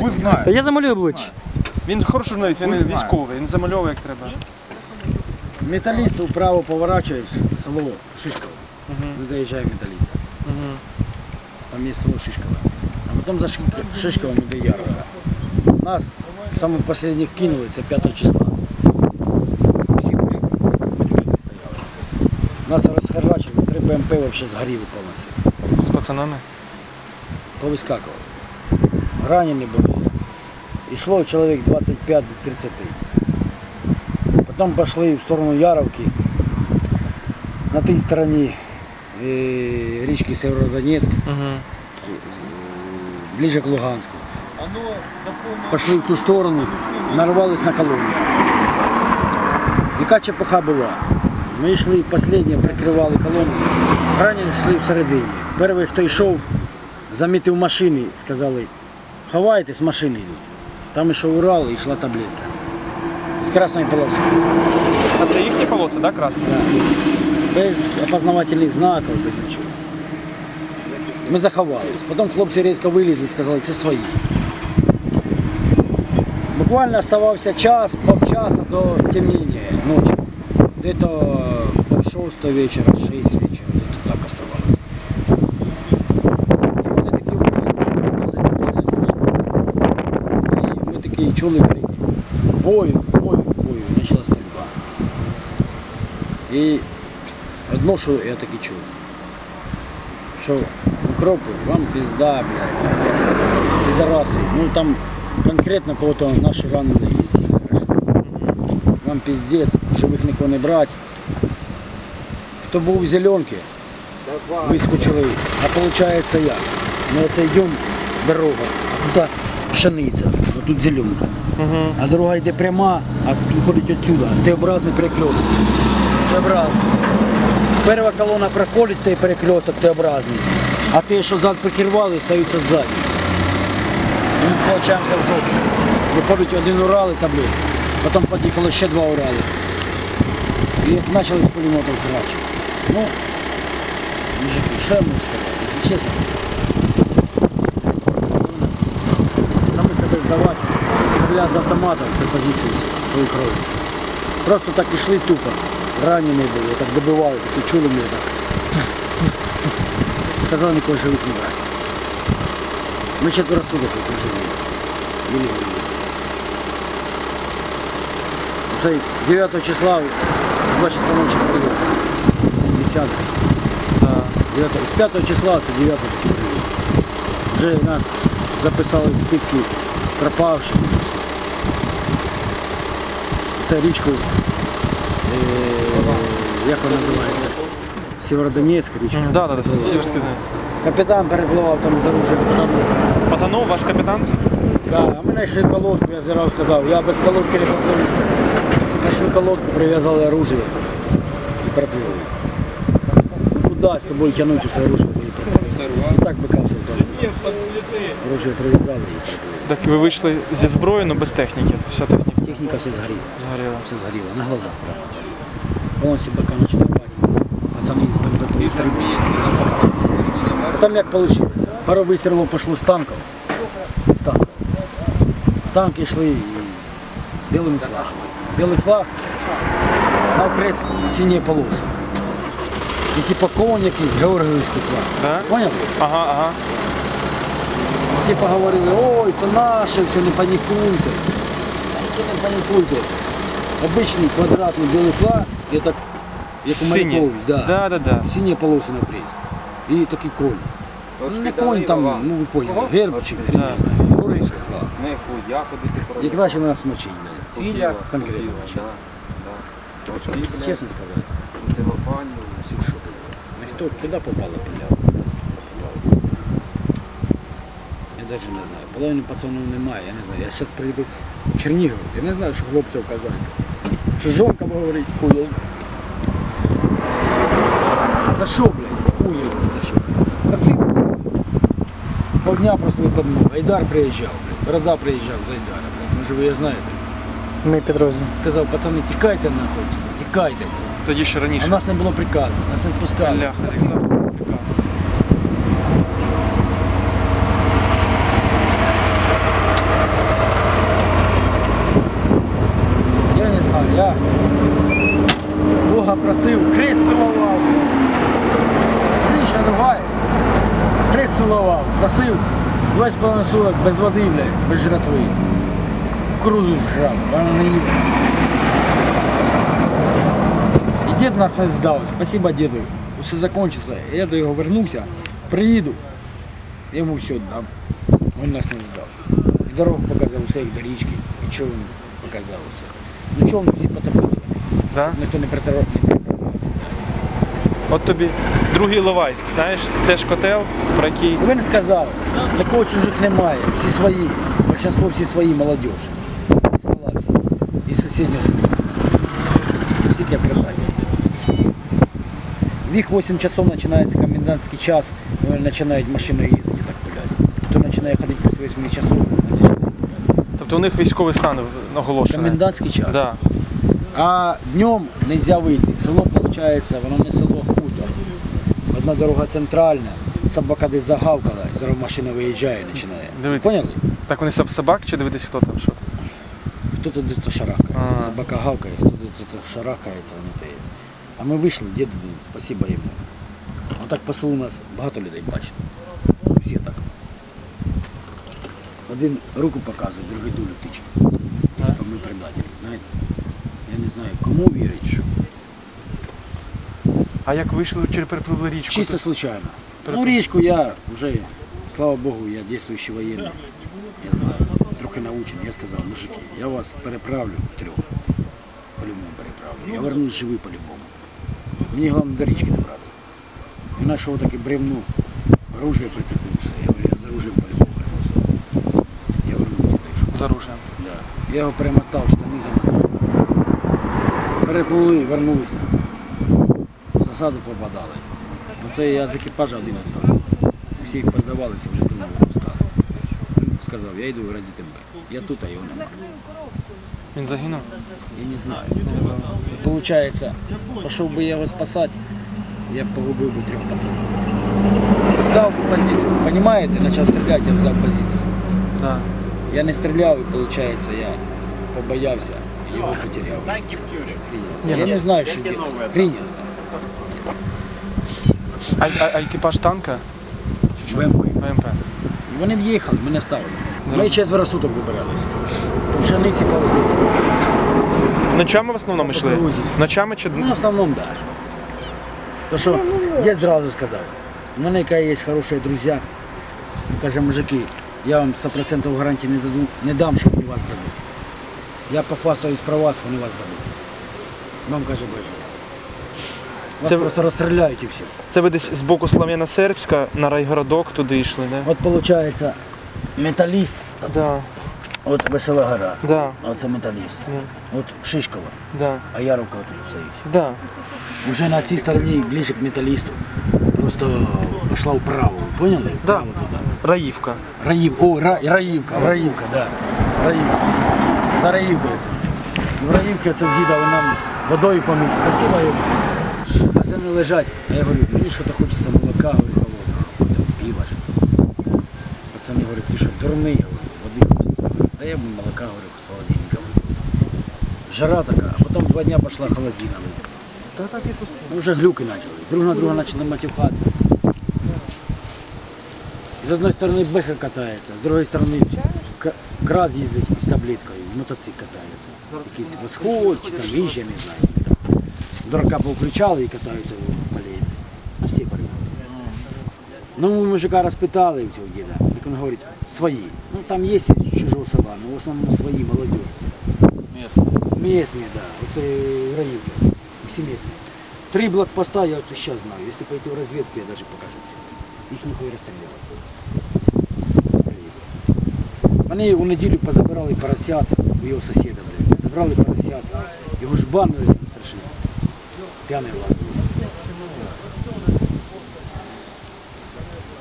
Пусть знає. Та я замалюю обличчя. Він хороший журналіст, він не військовий, він замальовує як треба. Металіст вправо поворачуєш, село Шишково. Не доїжджає металіста. Мгм. Там є село Шишково. А потім за Шишк- Шишковом іде Яровка. Нас саме останніх кинули, це 5 числа. Всі вийшли. Ми такі не стояли. Нас розхарачили, три БМП взагалі згоріли повністю. З пацанами. Повискакували. Ранені були. Йшло чоловік 25 до 30. Потім пішли в сторону Яровки. На тій стороні е, річки Северодонецьк, Угу. ближе к Луганську. Пішли в ту сторону, нарвались на колону. Яка чепуха була? Ми йшли останні, прикривали колону, ранені йшли всередині. Перший, хто йшов, замітив машини, сказали, ховаєтесь в машині. Там еще Урал і йшла таблетка. с красной полосой. А це їхні полоси, так, да, красні? Да. Без опознавательних знаків, без нічого. Ми заховались. Потім хлопці різко вилізли, сказали, это свои. Буквально оставался час, полчаса до темніння ночі. Десь до 6 вечора, 6. і ми такі чули крики. Бою, бою, бою, почала стрільба. І одно, що я таки чув, що укропи, вам пізда, блядь, підараси. Ну там конкретно кого-то наші ранені є, їх хорошо. Вам піздець, живих нікого не брати. Хто був у зеленки, вискочили, а виходить я. Ми оце йдемо дорога, а тут пшениця, а Тут зеленка. А дорога йде пряма, а виходить отсюда. Т-образний перекресток. Т-образний. Перша колона проходить той перекресток Т-образний, а ті, що зад прикривали, стаються ззаді. Ми получаємося в жопу. Виходить один Урал і таблетка. Потім під'їхало ще два Урали. І почали з пулеметів херачити. Ну, мужики, що я можу сказати, якщо чесно. стріляти з автомата, це позицію свою крові. Просто так ішли тупо. Ранені були, так добивали, такі чули мене так. Сказали нікого живих не брати. Ми четверо суток тут жили. Вели вивезли. Цей 9 числа, в 2 часа ночі прилет. 70 Да. 9, з 5 числа це 9 таки привіз. Вже нас записали в списки пропавших. Це річку, е, як вона називається? Сєвєродонецьк річка. Да, да, да, Сіверський Донець. Капітан перепливав там з оружием. Потонув ваш капітан? Да, а ми знайшли колодку, я зразу сказав, я без колодки не попливу. Знайшли колодку, прив'язали оружие і перепливли. Куди з собою тягнути усе оружие? І так бикався вдома. Оружие прив'язали і перепливли. Так ви вийшли зі зброєю, але без техніки. Вся техніка Техніка все згоріла. згоріла. Все згоріло, на глазах. Вон всі бока рвати. Пацани з БМП. А там як вийшло? Пару вистрілів пішло з танків. З танків. Танки йшли і білим флагом. Білий флаг, а окрест сині полоси. І типу конь якийсь, Георгіївський флаг. Да? Поняли? Ага, ага. Типа говорили, ой, то наше, все, не панікуйте. Ніхто не панікуйте. Обичний квадратний білий флаг, і так, як у да. Да, да, да. Сині полоси на крест. І такий конь. Ну, не конь там, ну ви поняли, гербчик, хрен Да. я знаю, Георгіївський флаг. Нихуя собі ти про Як почали нас мочити. Філя конкретно. Да, да. Чесно сказати, целофанів. всі в шокі. Ніхто куди попало, пиляв. Я навіть не знаю. Половини пацанів немає, я не знаю. Я зараз приїду в Чернігів, я не знаю, що хлопців казати. Що жонка говорить, хуй. За що, блядь? Хуй його, за що? Красиво. Полдня просто подмова. Айдар приїжджав, блядь. Борода приїжджав з Айдара, блядь. Може ви його знаєте. Ми підрозділ. Сказав, пацани, тікайте нахуй, тікайте. блядь. Тоді ще раніше. у нас не було приказу, нас не відпускали. Бляха, Косив 2,5 суток без води, блядь, без жратви. Кукурузу жрав, вона не їла. І дід нас не здав. Спасибо діду. Все закончилось. Я до його вернувся, приїду, я йому все дам. Він нас не здав. І дорогу показав усе, як до річки, і човен показав усе. Ну човни всі потопили. Да? Ніхто не притарав, не притарав. От тобі другий Ловайськ, знаєш, теж котел, про який. Ви не сказали, такого чужих немає, всі свої, большинство всі свої молодіж. Села. І сусіднього села. Всіх я придатні. В їх 8 часов починається комендантський час, вони починають машиною їздити так гуляти. Хто починає ходити після 8 часов. Тобто у них військовий стан оголошений. комендантський час. Да. А днем не можна вийти. Село виходить, воно не. Одна дорога центральна, собака десь загавкала, і зараз машина виїжджає і починає. Дивитись. Поняли? Так вони соб- собак чи дивитись, хто там, що там? Хто-то десь то шарахається, А. собака гавкає, хто десь то шарахається, воно те. А ми вийшли, дід, спасибо йому. Отак по селу нас багато людей бачить. Всі так. Один руку показує, другий дулю тиче. Типа ми предателі, знаєте? Я не знаю, кому вірить, що. А як вийшли чи перепливли річку? Чисто случайно. Ну, річку я вже, слава Богу, я дійствуючий воєнний. Я знаю, трохи научений. Я сказав, мужики, я вас переправлю трьох. По-любому переправлю. Я вернусь живий по-любому. Мені головне до річки добратися. І знайшов таке бревно, оружие прицепився. Я говорю, я з оружием по-любому вернусь. Я вернуся дійшов. з оружием. Да. Я його перемотав, штани замотав. Переплыли, вернулися. Засаду попадали. Ну це я з екіпажа один остався. Всі поздавалися, вже думали розказати. Він сказав, я йду раді тебе. Я тут, а його немає. Він загинув? Я не знаю. Получається, пішов би я його спасати, я б погубив би трьох пацанів. Здав би позицію. Понимаєте? Почав стріляти, я здав позицію. Да. Я не стріляв і виходить, я побоявся і його потеряв. Я не знаю, що робити. Прийняв. А, а, а екіпаж танка? БМП. БМП. Вони в'їхали, мене ставили. Ми четверо суток вибиралися. Пшениці повезли. Ночами в основному йшли? По. Ночами чи Ну, в основному, так. Да. То що, я зразу сказав, у мене яка є хороші друзі, каже, мужики, я вам 100% гарантії не, даду, не дам, щоб вони вас дадуть. Я похвастаюсь про вас, вони вас дадуть. Вам каже Боже. Вас Це- просто розстріляють і все. це ви десь з боку Слов'яно-Сербська на райгородок туди йшли, да? От виходить, металіст, Да, от Весела гора, да, оце металіст. Да. От Шишкова, да, а Яровка тут стоїть. да. Уже на цій стороні, ближче к металісту, просто пішла вправо, поняли? Да. Вправо туди. Раївка. Раїв, о, Ра, Раївка, Раївка, да. Раївка. За Раївкою це. В Раївці це в діда ви нам водою поміг. Спасибо йому. Пацани лежать. А я говорю, мені щось хочеться молока, говорю, холодного, пива. ж. Пацани говорять, ти що, дурний, води хочеться. Да я б молока, говорю, з холодильника. Жара така, а потім два дня пішла холодина. Ну, вже глюки почали. Друг на друга почали матюхатися. З одної сторони беха катається, з другої сторони краз їздить з таблеткою, мотоцикл катається. Якийсь восход чи там їжджа, не знаю. Там. Дурака повключали і катаються в полі. Всі полі. Ну, ми мужика розпитали цього діда. Так він говорить, свої. Ну там є з чужого села, але в основному свої молодіжці. Местные, да. Оце Раївка. Всі місні. Три блокпоста я от ще знаю. Якщо пойти в розвідку, я навіть покажу. Їх ніхуя розстрілювати. Вони у неділю позабирали поросят у його сусіда. блядь. Забрали поросят. Його ж банили там страшно. П'яний влад.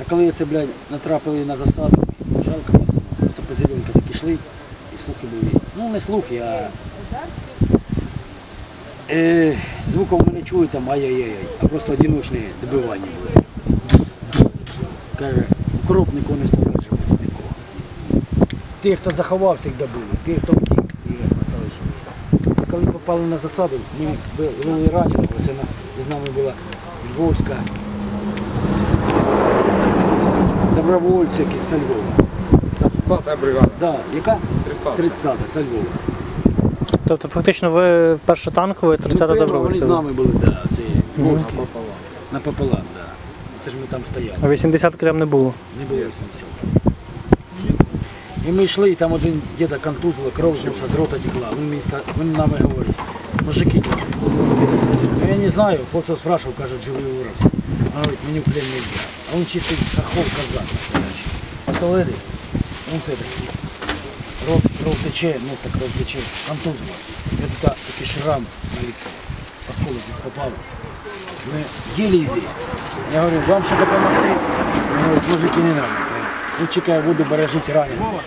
А коли це, блядь, натрапили на засаду, жалко пацанов. Просто по зеленка так йшли і слухи були. Ну не слухи, а е, звуком ми не чули там ай-яй-яй, а просто одиночні добивання були. Каже, укроп нікого не ставив живих, нікого. Тих, хто заховався, їх добили, тих, хто попали на засаду, ми були ранені, на, з нами була Львовська. добровольці якісь з Львова. Фата бригада. Да, яка? Тридцята. 30 це Львова. Тобто фактично ви перша танкова і 30-та Ну, Вони з нами були, да, це Бовські. Напополам. Напополам, да. Це ж ми там стояли. А 80-ки там не було. Не було 80. І ми йшли, і там один діда контузило, кров з носа, з рота текла. Він мені він нами говорить, мужики. Ну я не знаю, хлопця спрашивав, кажуть, живий урався. Він говорить, мені в плен не. А він чистий хохол казак настоящий. Посолили, він це такий. Рот, кров тече, носа кров тече, контузило. І така, такий шрам на лице. Осколок їх попав. Ми еле йди. Я говорю, вам що допомогти? Він говорить, мужики не надо. Він чекає, буду бережити раненого.